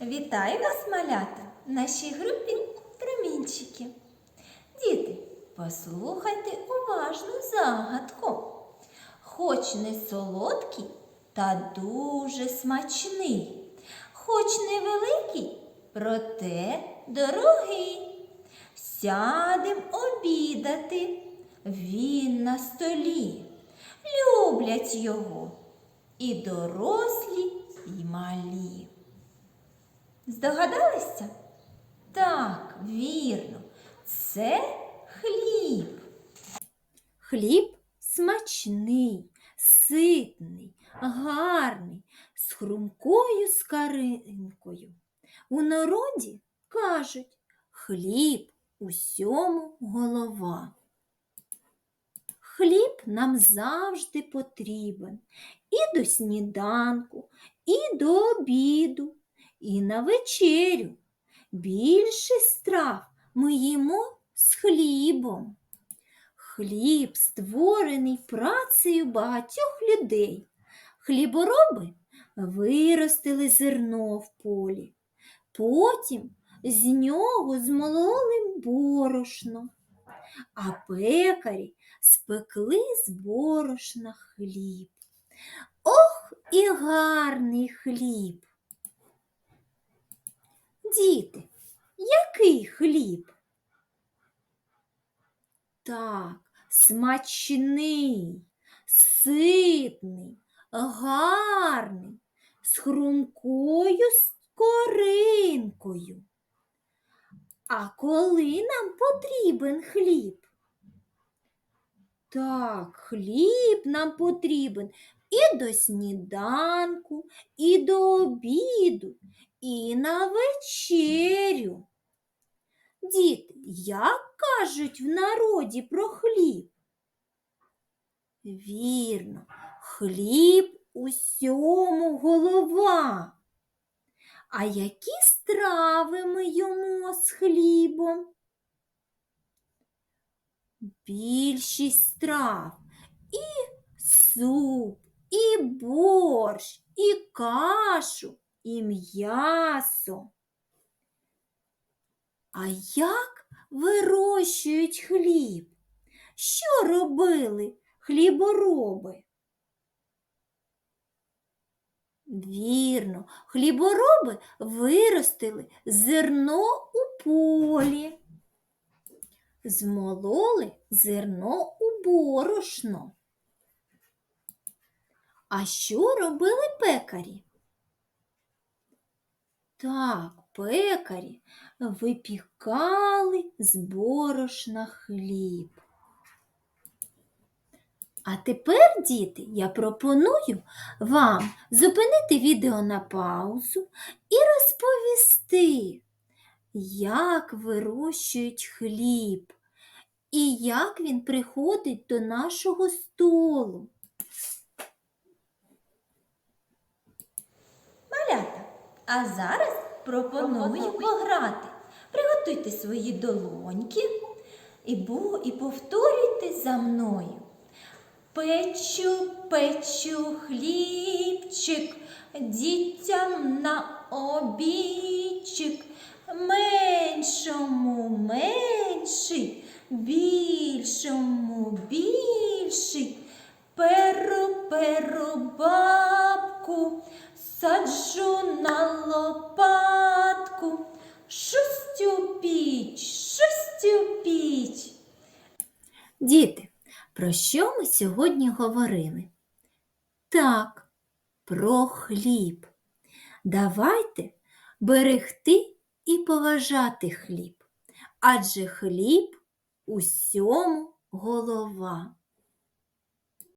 Вітаю вас, малята, в нашій групі промінчики. Діти, послухайте уважну загадку. Хоч не солодкий, та дуже смачний, хоч невеликий, проте дорогий. Сядем обідати, він на столі. Люблять його і дорослі, і малі. Здогадалися? Так, вірно, це хліб. Хліб смачний, ситний, гарний, з хрумкою скаринкою. У народі кажуть, хліб усьому голова. Хліб нам завжди потрібен і до сніданку, і до обіду, і на вечерю. Більше страв ми їмо з хлібом. Хліб створений працею багатьох людей. Хлібороби виростили зерно в полі, потім з нього змололи борошно, а пекарі спекли з борошна хліб. Ох, і гарний хліб! Діти, який хліб? Так, смачний, ситний, гарний, з хрумкою скоринкою. А коли нам потрібен хліб? Так, хліб нам потрібен і до сніданку, і до обіду, і на вечерю. Діти, як кажуть в народі про хліб? Вірно, хліб усьому голова. А які страви ми їмо з хлібом? Більшість страв і суп, і борщ, і кашу, і м'ясо. А як вирощують хліб? Що робили хлібороби? Вірно, хлібороби виростили зерно у полі, змололи зерно у борошно. А що робили пекарі? Так, пекарі випікали з борошна хліб. А тепер, діти, я пропоную вам зупинити відео на паузу і розповісти, як вирощують хліб і як він приходить до нашого столу. Малята, а зараз пропоную пограти. Приготуйте свої долоньки і, бу- і повторюйте за мною. Печу, печу хлібчик, дітям на обідчик, меншому менший, більшому більший, перу перу бабку, саджу на лопатку, шустю піч, шустю піч. Діти, про що ми сьогодні говорили? Так, про хліб. Давайте берегти і поважати хліб, адже хліб усьому голова.